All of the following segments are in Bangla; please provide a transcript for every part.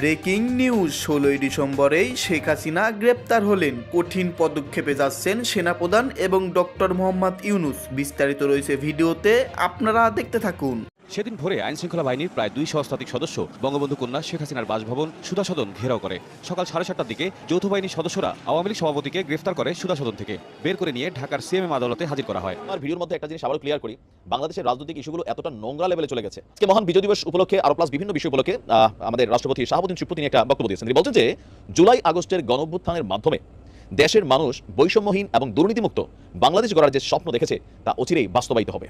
Breaking news. ষোলোই ডিসেম্বরেই শেখ হাসিনা গ্রেপ্তার হলেন। কঠিন পদক্ষেপে যাচ্ছেন সেনাপ্রধান এবং ডক্টর মোহাম্মদ ইউনুস। বিস্তারিত রয়েছে ভিডিওতে, আপনারা দেখতে থাকুন। সেদিন ভোরে আইনশৃঙ্খলা বাহিনীর প্রায় দুই সহস্রাধিক সদস্য বঙ্গবন্ধু কন্যা শেখ হাসিনার বাসভবন সুধা সদন ঘেরাও করে। সকাল সাড়ে সাতটার দিকে যৌথ বাহিনীর সদস্যরা আওয়ামী লীগ সভাপতিকে গ্রেফতার করে সুধা সদন থেকে। বের করে নিয়ে ঢাকার সিএমএম আদালতে হাজির করা হয়। আমার ভিডিওর মধ্যে একটা জিনিস আবারও ক্লিয়ার করি। বাংলাদেশের রাজনৈতিক ইস্যুগুলো এতটা নোংরা লেভেলে চলে গেছে। আজকে মহান বিজয় দিবস উপলক্ষে আরও প্লাস বিভিন্ন বিষয় উপলক্ষে আমাদের রাষ্ট্রপতি শাহাবুদ্দিন তিনি একটা বক্তব্য দিয়েছেন। তিনি বলছেন যে, জুলাই আগস্টের গণঅভ্যুত্থানের মাধ্যমে দেশের মানুষ বৈষম্যহীন এবং দুর্নীতিমুক্ত বাংলাদেশ গড়ার যে স্বপ্ন দেখেছে, তা অচিরেই বাস্তবায়িত হবে।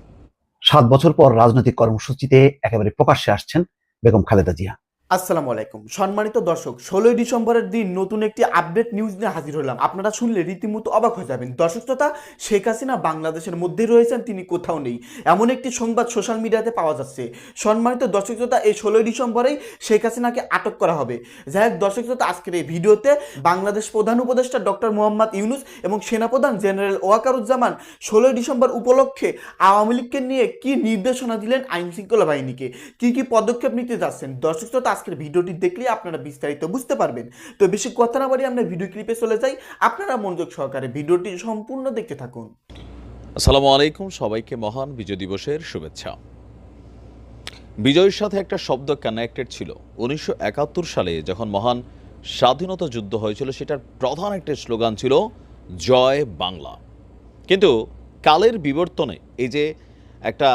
সাত বছর পর রাজনৈতিক কর্মসূচিতে একেবারে প্রকাশ্যে আসছেন বেগম খালেদা জিয়া। আসসালামু আলাইকুম। সম্মানিত দর্শক, ষোলোই ডিসেম্বরের দিন নতুন একটি আপডেট নিউজ নিয়ে হাজির হলাম। আপনারা শুনলে রীতিমতো অবাক হয়ে যাবেন। দর্শক তথা শেখ হাসিনা বাংলাদেশের মধ্যে রয়েছেন, তিনি কোথাও নেই। এমন একটি সংবাদ সোশ্যাল মিডিয়াতে পাওয়া যাচ্ছে। সম্মানিত দর্শক তথা এই ষোলোই ডিসেম্বরেই শেখ হাসিনাকে আটক করা হবে। যাই হোক, দর্শক তথা আজকের এই ভিডিওতে বাংলাদেশ প্রধান উপদেষ্টা ডক্টর মোহাম্মদ ইউনুস এবং সেনাপ্রধান জেনারেল ওয়াকারুজ্জামান ষোলোই ডিসেম্বর উপলক্ষে আওয়ামী লীগকে নিয়ে কি নির্দেশনা দিলেন আইন শৃঙ্খলা বাহিনীকে? কি কি পদক্ষেপ নিতে যাচ্ছেন? দর্শক তো আজকের ভিডিওটি দেখলে আপনারা বিস্তারিত বুঝতে পারবেন। তো বেশি কথা না বাড়ি আমরা ভিডিও ক্লিপে চলে যাই। আপনারা মনোযোগ সহকারে ভিডিওটি সম্পূর্ণ দেখতে থাকুন। আসসালামু আলাইকুম সবাইকে মহান বিজয় দিবসের শুভেচ্ছা। বিজয়ের সাথে একটা শব্দ কানেক্টেড ছিল। উনিশশো একাত্তর সালে যখন মহান স্বাধীনতা যুদ্ধ হয়েছিল, সেটার প্রধান একটা স্লোগান ছিল, জয় বাংলা। কিন্তু কালের বিবর্তনে এই যে একটা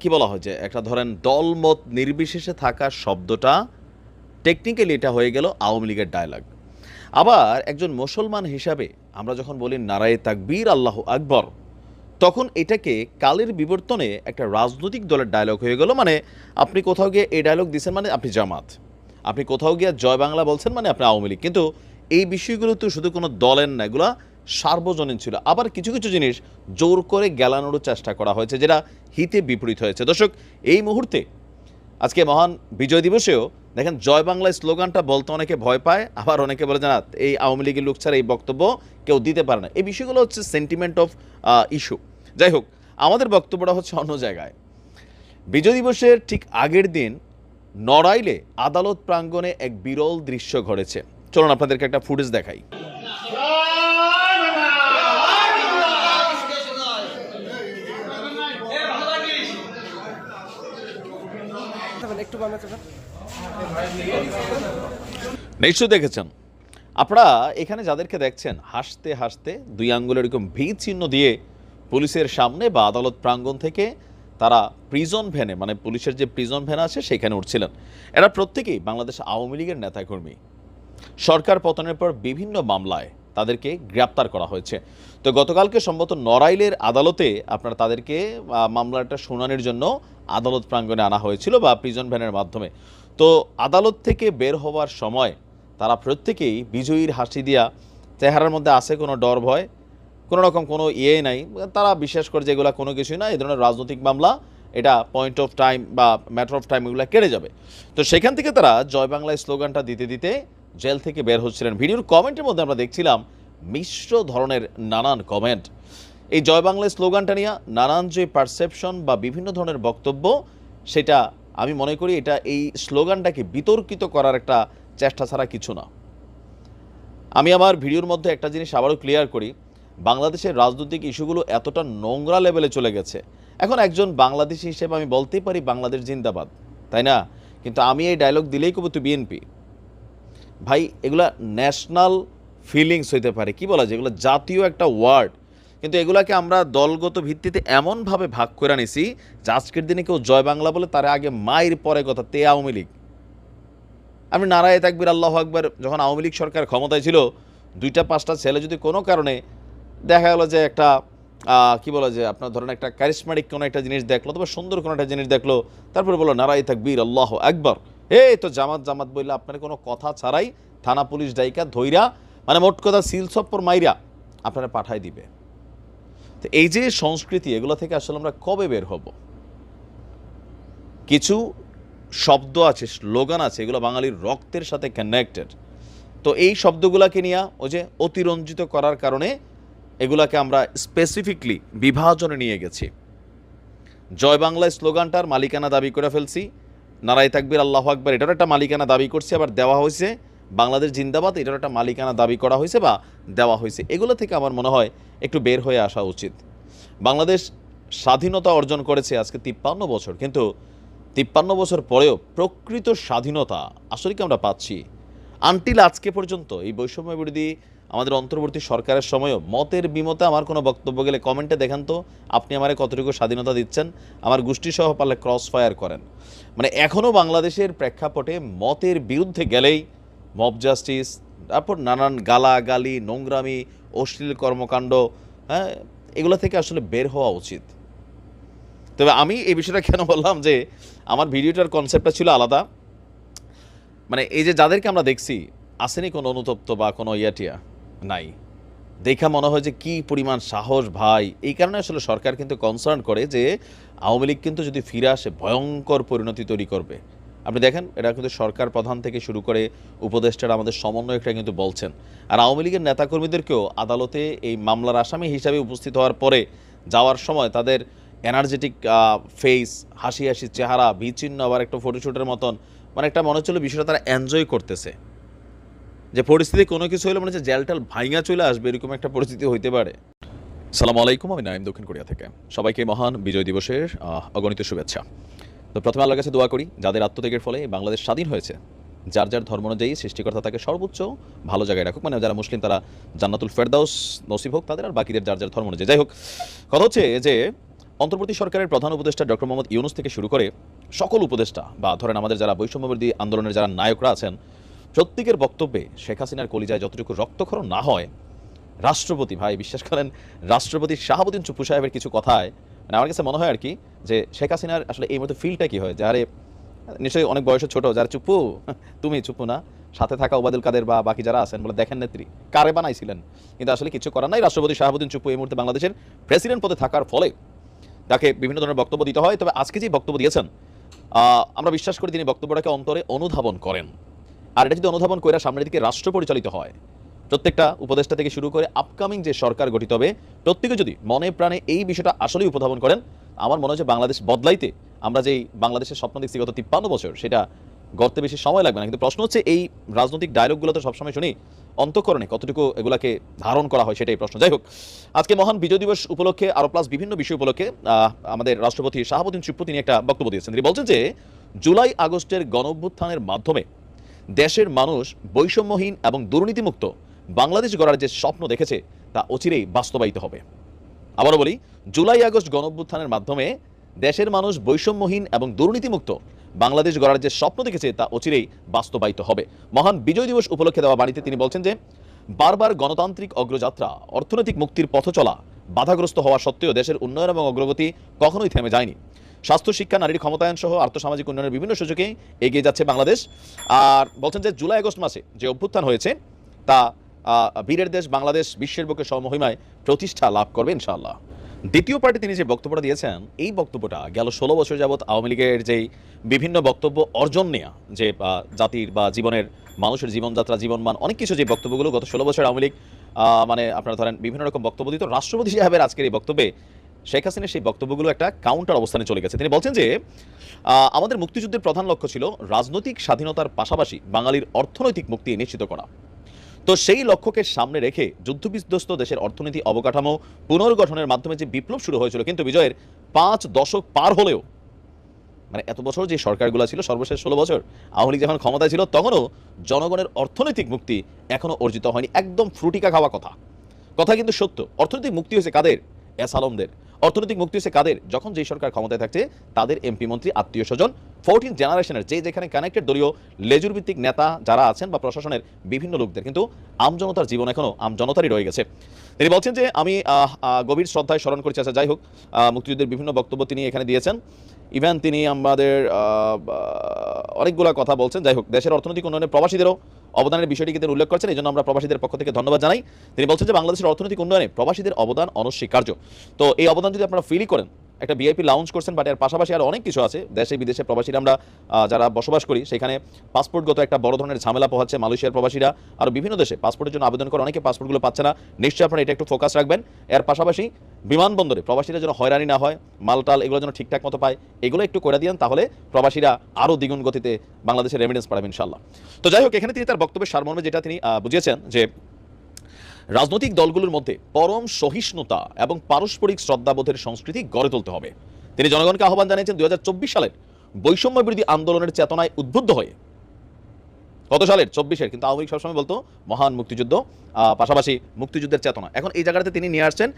কি বলা হয় যে একটা ধরেন দলমত নির্বিশেষে থাকা শব্দটা টেকনিক্যালি এটা হয়ে গেল আওয়ামী লীগের ডায়লগ আবার একজন মুসলমান হিসাবে আমরা যখন বলি নারায়ে তাকবীর, আল্লাহ আকবর, তখন এটাকে কালের বিবর্তনে একটা রাজনৈতিক দলের ডায়লগ হয়ে গেল। মানে আপনি কোথাও গিয়ে এই ডায়লগ দিচ্ছেন মানে আপনি জামাত। আপনি কোথাও গিয়ে জয় বাংলা বলছেন মানে আপনি আওয়ামী লীগ। কিন্তু এই বিষয়গুলো তো শুধু কোনো দলের না, এগুলা সার্বজনীন ছিল। আবার কিছু কিছু জিনিস জোর করে গেলানোর চেষ্টা করা হয়েছে, যেটা হিতে বিপরীত হয়েছে। দর্শক, এই মুহূর্তে আজকে মহান বিজয় দিবসেও দেখেন, জয় বাংলা স্লোগানটা বলতে অনেকে ভয় পায়, আবার অনেকে বলে জানা এই আওয়ামী লীগের লোক ছাড়া এই বক্তব্য কেউ দিতে পারে না। এই বিষয়গুলো হচ্ছে সেন্টিমেন্ট অফ ইস্যু যাই হোক, আমাদের বক্তব্যটা হচ্ছে অন্য জায়গায়। বিজয় দিবসের ঠিক আগের দিন নড়াইলে আদালত প্রাঙ্গণে এক বিরল দৃশ্য ঘটেছে। চলুন আপনাদেরকে একটা ফুটেজ দেখাই। নিশ্চয় দেখেছেন। আপনারা এখানে যাদেরকে দেখছেন, হাসতে হাসতে দুই আঙ্গুলের এরকম ভি চিহ্ন দিয়ে পুলিশের সামনে বা আদালত প্রাঙ্গণ থেকে তারা প্রিজন ভ্যানে মানে পুলিশের যে প্রিজন ভ্যান আছে, সেখানে উঠছিলেন। এরা প্রত্যেকেই বাংলাদেশ আওয়ামী লীগের নেতাকর্মী। সরকার পতনের পর বিভিন্ন মামলায় তাদেরকে গ্রেপ্তার করা হয়েছে। তো গতকালকে সম্ভবত নড়াইলের আদালতে আপনার তাদেরকে মামলাটা শুনানির জন্য আদালত প্রাঙ্গণে আনা হয়েছিল বা প্রিজন ভ্যানের মাধ্যমে। তো আদালত থেকে বের হওয়ার সময় তারা প্রত্যেকেই বিজয়ীর হাসি দিয়া চেহারার মধ্যে আছে কোনো ডর ভয়, কোনো রকম কোনো ইয়ে নাই। তারা বিশ্বাস করে যে এগুলো কোনো কিছুই না, এই ধরনের রাজনৈতিক মামলা, এটা পয়েন্ট অফ টাইম বা ম্যাটার অফ টাইম এগুলো কেড়ে যাবে। তো সেখান থেকে তারা জয় বাংলায় স্লোগানটা দিতে দিতে জেল থেকে বের হচ্ছিলেন। ভিডিওর কমেন্টের মধ্যে আমরা দেখছিলাম মিশ্র ধরনের নানান কমেন্ট এই জয় বাংলায় স্লোগানটা নিয়ে নানান যে পারসেপশন বা বিভিন্ন ধরনের বক্তব্য, সেটা আমি মনে করি এটা এই স্লোগানটাকে বিতর্কিত করার একটা চেষ্টা ছাড়া কিছু না। আমি আমার ভিডিওর মধ্যে একটা জিনিস আবারও ক্লিয়ার করি, বাংলাদেশের রাজনৈতিক ইস্যুগুলো এতটা নোংরা লেভেলে চলে গেছে। এখন একজন বাংলাদেশি হিসেবে আমি বলতেই পারি বাংলাদেশ জিন্দাবাদ, তাই না? কিন্তু আমি এই ডায়লগ দিলেই কব তুই বিএনপি ভাই, এগুলা ন্যাশনাল ফিলিংস হইতে পারে, কি বলা যায়? এগুলো জাতীয় একটা ওয়ার্ড কিন্তু এগুলাকে আমরা দলগত ভিত্তিতে এমনভাবে ভাগ করে নিছি যে আজকের দিনে কেউ জয় বাংলা বলে তার আগে মায়ের পরে কথা, তে আওয়ামী লীগ। আমি নারায় তাকবির, আল্লাহ আকবর, যখন আওয়ামী লীগ সরকার ক্ষমতায় ছিল, দুইটা, পাঁচটা ছেলে যদি কোনো কারণে দেখা গেলো যে একটা কি বলা যায় আপনার ধরেন একটা ক্যারিসমেটিক কোনো একটা জিনিস দেখল অথবা সুন্দর কোনো একটা জিনিস দেখল, তারপরে বলল নারাই তাকবীর, আল্লাহ আকবর। এই তো জামাত জামাত বললে, আপনার কোনো কথা ছাড়াই থানা পুলিশ ডাইকা ধইরা মানে মোট কথা সিল সপ্পর মাইরা আপনারা পাঠাই দিবে। তো এই যে সংস্কৃতি, এগুলো থেকে আসলে আমরা কবে বের হব? কিছু শব্দ আছে, স্লোগান আছে, এগুলো বাঙালির রক্তের সাথে কানেক্টেড তো এই শব্দগুলোকে নিয়ে ওই যে অতিরঞ্জিত করার কারণে এগুলাকে আমরা স্পেসিফিকলি বিভাজনে নিয়ে গেছি। জয় বাংলা স্লোগানটার মালিকানা দাবি করে ফেলছি। নারায় তাকবির, আল্লাহ আকবর, এটারও একটা মালিকানা দাবি করছে, আবার দেওয়া হয়েছে বাংলাদেশ জিন্দাবাদ এটারও একটা মালিকানা দাবি করা হয়েছে বা দেওয়া হয়েছে। এগুলো থেকে আমার মনে হয় একটু বের হয়ে আসা উচিত। বাংলাদেশ স্বাধীনতা অর্জন করেছে আজকে তিপ্পান্ন বছর, কিন্তু তিপ্পান্ন বছর পরেও প্রকৃত স্বাধীনতা আসলে কি আমরা পাচ্ছি? আনটিল আজকে পর্যন্ত এই বৈষম্য বিরোধী আমাদের অন্তর্বর্তী সরকারের সময়ও মতের বিমতে আমার কোনো বক্তব্য গেলে কমেন্টে দেখান তো, আপনি আমারে কতটুকু স্বাধীনতা দিচ্ছেন? আমার গোষ্ঠী সহ পারলে ক্রস ফায়ার করেন। মানে এখনও বাংলাদেশের প্রেক্ষাপটে মতের বিরুদ্ধে গেলেই মব জাস্টিস, তারপর নানান গালাগালি, নোংরামি, অশ্লীল কর্মকাণ্ড হ্যাঁ এগুলো থেকে আসলে বের হওয়া উচিত। তবে আমি এই বিষয়টা কেন বললাম যে আমার ভিডিওটার কনসেপ্টটা ছিল আলাদা। মানে এই যে যাদেরকে আমরা দেখছি, আসেনি কোনো অনুতপ্ত বা কোনো ইয়াটিয়া নাই। দেখা মনে হয় যে কি পরিমাণ সাহস ভাই। এই কারণে আসলে সরকার কিন্তু কনসার্ন করে যে আওয়ামী লীগ কিন্তু যদি ফিরে আসে, ভয়ঙ্কর পরিণতি তৈরি করবে। আপনি দেখেন, এটা কিন্তু সরকার প্রধান থেকে শুরু করে উপদেষ্টারা আমাদের সমন্বয়করা কিন্তু বলছেন। আর আওয়ামী লীগের নেতাকর্মীদেরকেও আদালতে এই মামলার আসামি হিসাবে উপস্থিত হওয়ার পরে যাওয়ার সময় তাদের এনার্জেটিক ফেস হাসি হাসি, চেহারা, বিচ্ছিন্ন আবার একটা ফটোশ্যুটের মতন মানে একটা মনে হচ্ছিল বিষয়টা তারা এনজয় করতেছে। যে পরিস্থিতি কোনো কিছু হলে মনে হচ্ছে জেলটাল ভাইঙা চলে আসবে, এরকম একটা পরিস্থিতি হইতে পারে। সালাম আলাইকুম, আমি নাইম দক্ষিণ কোরিয়া থেকে। সবাইকে মহান বিজয় দিবসের অগণিত শুভেচ্ছা। তো প্রথমে আল্লাহর কাছে দোয়া করি, যাদের আত্মত্যাগের ফলে বাংলাদেশ স্বাধীন হয়েছে, যার যার ধর্ম অনুযায়ী সৃষ্টিকর্তা তাকে সর্বোচ্চ ভালো জায়গায় রাখুক। মানে যারা মুসলিম, তারা জান্নাতুল ফেরদাউস নসিব হোক তাদের, আর বাকিদের যার যার ধর্ম অনুযায়ী। যাই হোক, কথা হচ্ছে যে অন্তর্বর্তী সরকারের প্রধান উপদেষ্টা ডক্টর মোহাম্মদ ইউনুস থেকে শুরু করে সকল উপদেষ্টা বা ধরেন আমাদের যারা বৈষম্যবিরোধী আন্দোলনের যারা নায়করা আছেন, প্রত্যেকের বক্তব্যে শেখ হাসিনার কলিজায় যতটুকু রক্তক্ষরণ না হয়, রাষ্ট্রপতি, ভাই বিশ্বাস করেন, রাষ্ট্রপতি শাহাবুদ্দিন চুপু সাহেবের কিছু কথায় মানে আমার কাছে মনে হয় আর কি যে শেখ হাসিনার আসলে এই মতো ফিলটা কি হয়? যারে নিশ্চয়ই অনেক বয়সে ছোট, যারা চুপ্পু তুমি চুপ্পু না। সাথে থাকা ওবাদুল কাদের বা বাকি যারা আছেন, বলে দেখেন নেত্রী, কারে বানাইছিলেন? কিন্তু আসলে কিছু করার নাই। রাষ্ট্রপতি শাহাবুদ্দিন চুপ্পু এই মুহূর্তে বাংলাদেশের প্রেসিডেন্ট পদে থাকার ফলে তাকে বিভিন্ন ধরনের বক্তব্য দিতে হয়। তবে আজকে যে বক্তব্য দিয়েছেন আমরা বিশ্বাস করি তিনি বক্তব্যটাকে অন্তরে অনুধাবন করেন। আর এটা যদি অনুধাবন করে সামনের দিকে রাষ্ট্র পরিচালিত হয় প্রত্যেকটা উপদেষ্টা থেকে শুরু করে আপকামিং যে সরকার গঠিত হবে, প্রত্যেকে যদি মনে প্রাণে এই বিষয়টা আসলেই উপধাবন করেন, আমার মনে হয় বাংলাদেশ বদলাইতে আমরা যেই বাংলাদেশের স্বপ্ন দেখছি গত তিপ্পান্ন বছর, সেটা গড়তে বেশি সময় লাগবে না। কিন্তু প্রশ্ন হচ্ছে এই রাজনৈতিক ডায়লগগুলো তো সবসময় শুনি, অন্তঃকরণে কতটুকু এগুলাকে ধারণ করা হয় সেটাই প্রশ্ন। যাই হোক, আজকে মহান বিজয় দিবস উপলক্ষে আরও প্লাস বিভিন্ন বিষয় উপলক্ষে আমাদের রাষ্ট্রপতি শাহাবুদ্দিন চুপ্পু তিনি একটা বক্তব্য দিয়েছেন। তিনি বলছেন যে, জুলাই আগস্টের গণ মাধ্যমে দেশের মানুষ বৈষম্যহীন এবং দুর্নীতিমুক্ত বাংলাদেশ গড়ার যে স্বপ্ন দেখেছে, তা অচিরেই বাস্তবায়িত হবে। আবারও বলি, জুলাই, আগস্ট গণঅভ্যুত্থানের মাধ্যমে দেশের মানুষ বৈষম্যহীন এবং দুর্নীতিমুক্ত বাংলাদেশ গড়ার যে স্বপ্ন দেখেছে, তা অচিরেই বাস্তবায়িত হবে। মহান বিজয় দিবস উপলক্ষে দেওয়া বাণীতে তিনি বলছেন যে, বারবার গণতান্ত্রিক অগ্রযাত্রা, অর্থনৈতিক মুক্তির পথ চলা, বাধাগ্রস্ত হওয়া সত্ত্বেও দেশের উন্নয়ন এবং অগ্রগতি কখনোই থেমে যায়নি। স্বাস্থ্য, শিক্ষা, নারীর ক্ষমতায়ন সহ আর্থসামাজিক উন্নয়নের বিভিন্ন সুযোগে এগিয়ে যাচ্ছে বাংলাদেশ। আর বলছেন যে, জুলাই, আগস্ট মাসে যে অভ্যুত্থান হয়েছে, তা বীরের দেশ বাংলাদেশ বিশ্বের বুকে সমহিমায় প্রতিষ্ঠা লাভ করবে ইনশাআল্লাহ। দ্বিতীয় পার্টি তিনি যে বক্তব্যটা দিয়েছেন, এই বক্তব্যটা গেল ষোলো বছর যাবৎ আওয়ামী লীগের যেই বিভিন্ন বক্তব্য অর্জন নেয়া, যে জাতির বা জীবনের, মানুষের জীবনযাত্রা, জীবনমান, অনেক কিছু যে বক্তব্যগুলো গত ষোলো বছর আওয়ামী লীগ মানে আপনারা ধরেন বিভিন্ন রকম বক্তব্য দিত, রাষ্ট্রপতি সাহেবের আজকের এই বক্তব্যে শেখ হাসিনার সেই বক্তব্যগুলো একটা কাউন্টার অবস্থানে চলে গেছে। তিনি বলছেন যে আমাদের মুক্তিযুদ্ধের প্রধান লক্ষ্য ছিল রাজনৈতিক স্বাধীনতার পাশাপাশি বাঙালির অর্থনৈতিক মুক্তি নিশ্চিত করা। তো সেই লক্ষ্যকে সামনে রেখে যুদ্ধবিধ্বস্ত দেশের অর্থনীতি অবকাঠামো পুনর্গঠনের মাধ্যমে যে বিপ্লব শুরু হয়েছিল, কিন্তু বিজয়ের পাঁচ দশক পার হলেও মানে এত বছর যে সরকারগুলো ছিল, সর্বশেষ ষোলো বছর, আওয়ামী লীগ যখন ক্ষমতায় ছিল, তখনও জনগণের অর্থনৈতিক মুক্তি এখনও অর্জিত হয়নি। একদম ফ্রুটিকা খাওয়া কথা। কথা কিন্তু সত্য। অর্থনৈতিক মুক্তি হয়েছে কাদের? এস আলমদের। অর্থনৈতিক মুক্তি হয়েছে কাদের? যখন যেই সরকার ক্ষমতায় থাকছে, তাদের এমপি মন্ত্রী, আত্মীয় স্বজন ফোরটিন জেনারেশনের যে যেখানে কানেক্টেড দলীয় লেজুর ভিত্তিক নেতা যারা আছেন বা প্রশাসনের বিভিন্ন লোকদের, কিন্তু আমজনতার জীবন এখনও আমজনতারই রয়ে গেছে। তিনি বলছেন যে, আমি গভীর শ্রদ্ধায় স্মরণ করছি আচ্ছা যাই হোক মুক্তিযুদ্ধের বিভিন্ন বক্তব্য তিনি এখানে দিয়েছেন। ইভেন তিনি আমাদের অনেকগুলা কথা বলছেন। যাই হোক, দেশের অর্থনৈতিক উন্নয়নে প্রবাসীদেরও অবদানের বিষয়টিকে তিনি উল্লেখ করছেন। এই জন্য আমরা প্রবাসীদের পক্ষ থেকে ধন্যবাদ জানাই। তিনি বলছেন যে, বাংলাদেশের অর্থনৈতিক উন্নয়নে প্রবাসীদের অবদান অনস্বীকার্য। তো এই অবদান যদি আপনারা ফিলই করেন একটা ভিআইপি লাউঞ্জ করছেন বাট এর পাশাপাশি আর অনেক কিছু আছে। দেশে, বিদেশে প্রবাসীরা আমরা যারা বসবাস করি, সেখানে পাসপোর্টগত একটা বড় ধরনের ঝামেলা পোহাচ্ছে মালয়েশিয়ার প্রবাসীরা। আর বিভিন্ন দেশে পাসপোর্টের জন্য আবেদন করে অনেকে পাসপোর্টগুলো পাচ্ছে না। নিশ্চয়ই আপনারা এটা একটু ফোকাস রাখবেন। এর পাশাপাশি বিমানবন্দরে প্রবাসীরা যেন হয়রানি না হয়, মালটাল এগুলো যেন ঠিকঠাক মতো পায়, এগুলো একটু করে দিন তাহলে প্রবাসীরা আরও দ্বিগুণ গতিতে বাংলাদেশের রেমিডেন্স পাঠাবেন ইনশাল্লাহ তো যাই হোক, এখানে তিনি তার বক্তব্যের সারমর্মে যেটা তিনি বুঝিয়েছেন যে রাজনৈতিক দলগুলোর মধ্যে পরম সহিষ্ণুতা এবং পারস্পরিক শ্রদ্ধাবোধের সংস্কৃতি গড়ে তুলতে হবে। তিনি জনগণকে আহ্বান জানিয়েছেন দুই হাজার চব্বিশ সালের বৈষম্য বিরোধী আন্দোলনের চেতনায় উদ্বুদ্ধ হয়ে। কত সালের? চব্বিশের, কিন্তু আওয়ামী লীগ সবসময় বলতো, মহান মুক্তিযুদ্ধ পাশাপাশি মুক্তিযুদ্ধের চেতনা। এখন এই জায়গাটাতে তিনি নিয়ে আসছেন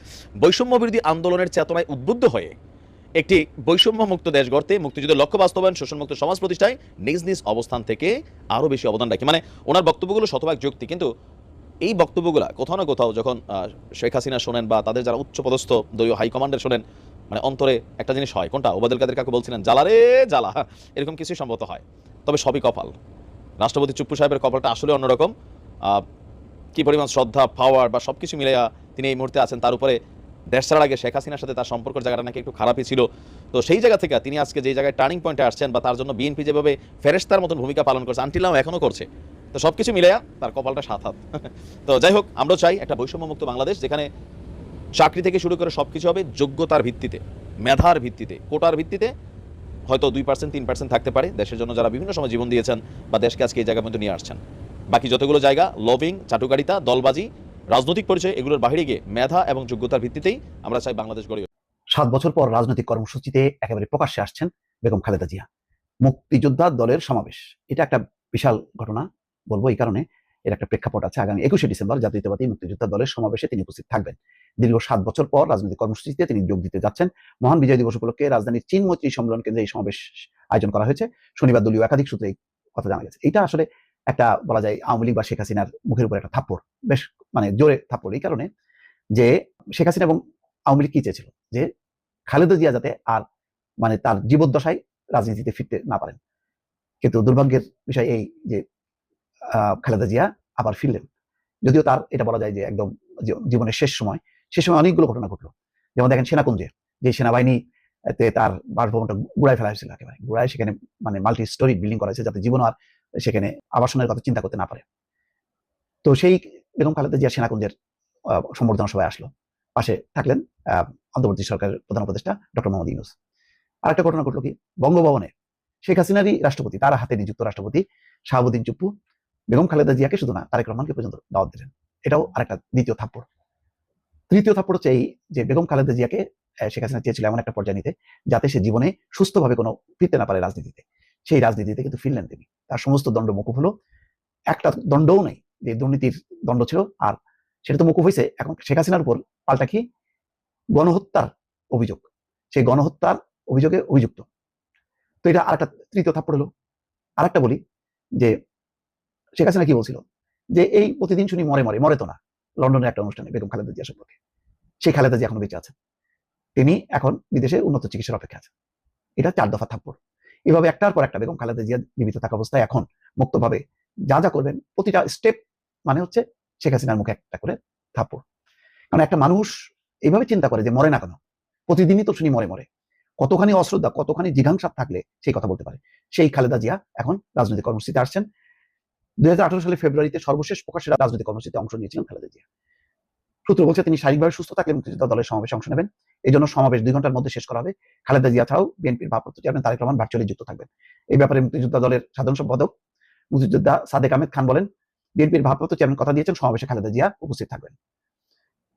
বৈষম্য বিরোধী আন্দোলনের চেতনায় উদ্বুদ্ধ হয়ে। একটি বৈষম্য মুক্ত দেশ গড়তে মুক্তিযুদ্ধের লক্ষ্য বাস্তবায়ন, শোষণমুক্ত সমাজ প্রতিষ্ঠায় নিজ নিজ অবস্থান থেকে আরও বেশি অবদান রাখে। মানে ওনার বক্তব্যগুলো শতভাগ যুক্তি, কিন্তু এই বক্তব্যগুলো কোথাও না কোথাও যখন শেখ হাসিনা শোনেন বা তাদের যারা উচ্চপদস্থ দলীয় হাইকমান্ডের শোনেন মানে অন্তরে একটা জিনিস হয়, কোনটা? ওবায়দুল কাদের কাকু বলছিলেন, জ্বালা রে, জ্বালা। এরকম কিছুই সম্ভবত হয়। তবে সবই কপাল। রাষ্ট্রপতি চুপ্পু সাহেবের কপালটা আসলে অন্যরকম। কি পরিমাণ শ্রদ্ধা পাওয়ার বা সব কিছু মিলে তিনি এই মুহূর্তে আছেন, তার উপরে দেশ ছাড়ার আগে শেখ হাসিনার সাথে তার সম্পর্কের জায়গাটা নাকি একটু খারাপই ছিল। তো সেই জায়গা থেকে তিনি আজকে যে জায়গায় টার্নিং পয়েন্টে আসছেন বা তার জন্য বিএনপি যেভাবে ফেরেস্তার মতন ভূমিকা পালন করছে আনটিলাও এখনও করছে তো সব কিছু মিলে তার কপালটা সাত হাত। তো যাই হোক, আমরা চাই একটা বৈষম্যমুক্ত বাংলাদেশ যেখানে চাকরি থেকে শুরু করে সব কিছু হবে যোগ্যতার ভিত্তিতে, মেধার ভিত্তিতে, কোটার ভিত্তিতে। হয়তো দুই পার্সেন্ট তিন পার্সেন্ট থাকতে পারে দেশের জন্য যারা বিভিন্ন সময় জীবন দিয়েছেন বা দেশকে আজকে এই জায়গা পর্যন্ত নিয়ে আসছেন। বাকি যতগুলো জায়গা লবিং চাটুকারিতা, দলবাজি, রাজনৈতিক পরিচয়, এগুলোর বাইরে গিয়ে মেধা এবং যোগ্যতার ভিত্তিতেই আমরা চাই বাংলাদেশ গড়ে সাত বছর পর রাজনৈতিক কর্মসূচিতে একেবারে প্রকাশ্যে আসছেন বেগম খালেদা জিয়া। মুক্তিযোদ্ধা দলের সমাবেশ। এটা একটা বিশাল ঘটনা। বলব এই কারণে এর একটা প্রেক্ষাপট আছে। আগামী একুশে ডিসেম্বর জাতীয়তাবাদী মুক্তিযোদ্ধা দলের সমাবেশে তিনি উপস্থিত থাকবেন। দীর্ঘ সাত বছর পর রাজনৈতিক কর্মসূচিতে তিনি যোগ দিতে যাচ্ছেন। মহান বিজয় দিবস উপলক্ষে রাজধানীর চীন মৈত্রী সম্মেলন কেন্দ্রে এই সমাবেশ আয়োজন করা হয়েছে। শনিবার দলীয় একাধিক সূত্রে এই কথা জানা গেছে। এটা আসলে একটা বলা যায় আওয়ামী লীগ বা শেখ হাসিনার মুখের উপর একটা থাপ্পড়। বেশ মানে জোরে থাপ্পড়। এই কারণে যে শেখ হাসিনা এবং আওয়ামী লীগ কি চেয়েছিল? যে খালেদা জিয়া যাতে আর মানে তার জীবদ্দশায় রাজনীতিতে ফিরতে না পারেন। কিন্তু দুর্ভাগ্যের বিষয় এই যে খালেদা জিয়া আবার ফিরলেন। যদিও তার এটা বলা যায় যে একদম জীবনের শেষ সময়, সে সময় অনেকগুলো ঘটনা ঘটলো। যেমন দেখেন সেনাকুঞ্জে, যে সেনাবাহিনী তার বাসভবনটা গুড়ায় ফেলা হয়েছিল একেবারে। গুড়ায় সেখানে মানে মাল্টি স্টোরি বিল্ডিং করা হয়েছে যাতে জীবন আর সেখানে আবাসনের কথা চিন্তা করতে না পারে। তো সেই বেগম খালেদা জিয়া সেনাকুঞ্জের সম্বর্ধনা সভায় আসলো। পাশে থাকলেন অন্তর্বর্তী সরকারের প্রধান উপদেষ্টা ডক্টর মোহাম্মদ ইউনুস। আরেকটা ঘটনা ঘটলো কি? বঙ্গভবনে শেখ হাসিনারই রাষ্ট্রপতি, তার হাতে নিযুক্ত রাষ্ট্রপতি শাহাবুদ্দিন চুপ্পু বেগম খালেদা জিয়াকে শুধু না, তারেক রহমানকে পর্যন্ত দাওয়াত দিলেন। এটাও আরেকটা দ্বিতীয় থাপ্পড়। তৃতীয় থাপ্পড় হচ্ছে এই যে বেগম খালেদা জিয়াকে শেখ হাসিনা চেয়েছিল এমন একটা পর্যায়ে নিতে, যাতে সে জীবনে সুস্থভাবে কোনো ফিরতে না পারে রাজনীতিতে। সেই রাজনীতিতে কিন্তু ফিরলেন তিনি। তার সমস্ত দণ্ড মুকুব হলো। একটা দণ্ডও নেই যে দুর্নীতির দণ্ড ছিল, আর সেটা তো মুকুব হয়েছে। এখন শেখ হাসিনার উপর পাল্টা কি? গণহত্যার অভিযোগ। সেই গণহত্যার অভিযোগে অভিযুক্ত। তো এটা আরেকটা তৃতীয় থাপ্পড় হলো। আরেকটা বলি যে শেখ হাসিনা কি বলছিল? যে এই প্রতিদিন শুনি মরে মরে মরে তো না। লন্ডনের একটা অনুষ্ঠানে বেগম খালেদা জিয়া সম্পর্কে। সেই খালেদা জিয়া এখন বেঁচে আছে তিনি এখন বিদেশে উন্নত চিকিৎসার অপেক্ষা আছে এটা চার দফা থাপ্পড়। এভাবে একটার পর একটা বেগম খালেদা জিয়া জীবিত থাকা অবস্থায় এখন মুক্তভাবে যা যা করবেন, প্রতিটা স্টেপ মানে হচ্ছে শেখ হাসিনার মুখে একটা করে থাপ্পড়। কারণ একটা মানুষ এইভাবে চিন্তা করে যে মরে না কেন? প্রতিদিনই তো শুনি মরে মরে। কতখানি অশ্রদ্ধা, কতখানি জিঘাংসা থাকলে সেই কথা বলতে পারে। সেই খালেদা জিয়া এখন রাজনৈতিক কর্মসূচিতে আসছেন। দুই সালে ফেব্রুয়ারিতে সর্বশেষ প্রকাশ্যে রাজনৈতিক কর্মসূচিতে অংশ নিয়েছিলেন খালেদা জিয়া। সূত্র বলছে, তিনি শারীরিকভাবে সুস্থ থাকলে মুক্তিযোদ্ধা দলের সমাবেশে অংশ নেবেন। এই জন্য সমাবেশ দুই ঘণ্টার মধ্যে শেষ করা হবে। খালেদা জিয়া ছাড়াও বিএনপির ভারপ্রাপ্ত চেয়ারম্যান তারেক রহমান ভার্চুয়ালি যুক্ত থাকবেন। এই ব্যাপারে মুক্তিযোদ্ধা দলের সাধারণ সম্পাদক মুক্তিযোদ্ধা সাদেক আহমেদ খান বলেন, বিএনপির ভারপ্রাপ্ত চেয়ারম্যান কথা দিয়েছেন, সমাবেশে খালেদা জিয়া উপস্থিত থাকবেন।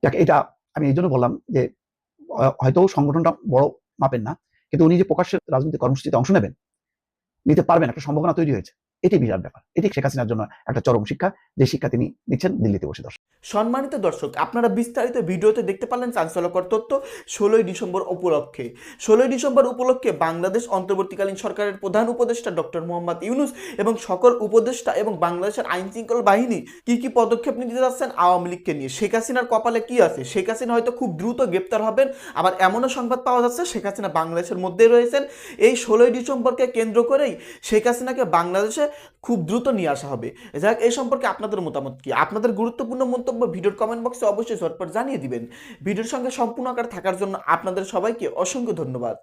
যাক, এটা আমি এই জন্য বললাম যে হয়তো সংগঠনটা বড় মাপেন না, কিন্তু উনি যে প্রকাশ্যে রাজনৈতিক কর্মসূচিতে অংশ নেবেন, নিতে পারবেন, একটা সম্ভাবনা তৈরি হয়েছে। এটি বিরাট ব্যাপার। এটি শেখ হাসিনার জন্য একটা চরম শিক্ষা। যে শিক্ষা তিনি দিচ্ছেন, দিল্লিতে বসে দর্শক। সম্মানিত দর্শক, আপনারা বিস্তারিত ভিডিওতে দেখতে পারলেন চাঞ্চল্যকর তথ্য ষোলোই ডিসেম্বর উপলক্ষে। ষোলোই ডিসেম্বর উপলক্ষে বাংলাদেশ অন্তর্বর্তীকালীন সরকারের প্রধান উপদেষ্টা ডক্টর মোহাম্মদ ইউনুস এবং সকল উপদেষ্টা এবং বাংলাদেশের আইন শৃঙ্খলা বাহিনী কি কি পদক্ষেপ নিতে যাচ্ছেন আওয়ামী লীগকে নিয়ে? শেখ হাসিনার কপালে কি আছে? শেখ হাসিনা হয়তো খুব দ্রুত গ্রেপ্তার হবেন, আবার এমনও সংবাদ পাওয়া যাচ্ছে শেখ হাসিনা বাংলাদেশের মধ্যে রয়েছেন। এই ষোলোই ডিসেম্বরকে কেন্দ্র করেই শেখ হাসিনাকে বাংলাদেশে খুব দ্রুত নিয়ে আসা হবে। যাক, এই সম্পর্কে আপনাদের মতামত কি? আপনাদের গুরুত্বপূর্ণ মন্তব্য ভিডিওর কমেন্ট বক্সে অবশ্যই ঝটপট জানিয়ে দিবেন। ভিডিওর সঙ্গে সম্পূর্ণ আকার থাকার জন্য আপনাদের সবাইকে অসংখ্য ধন্যবাদ।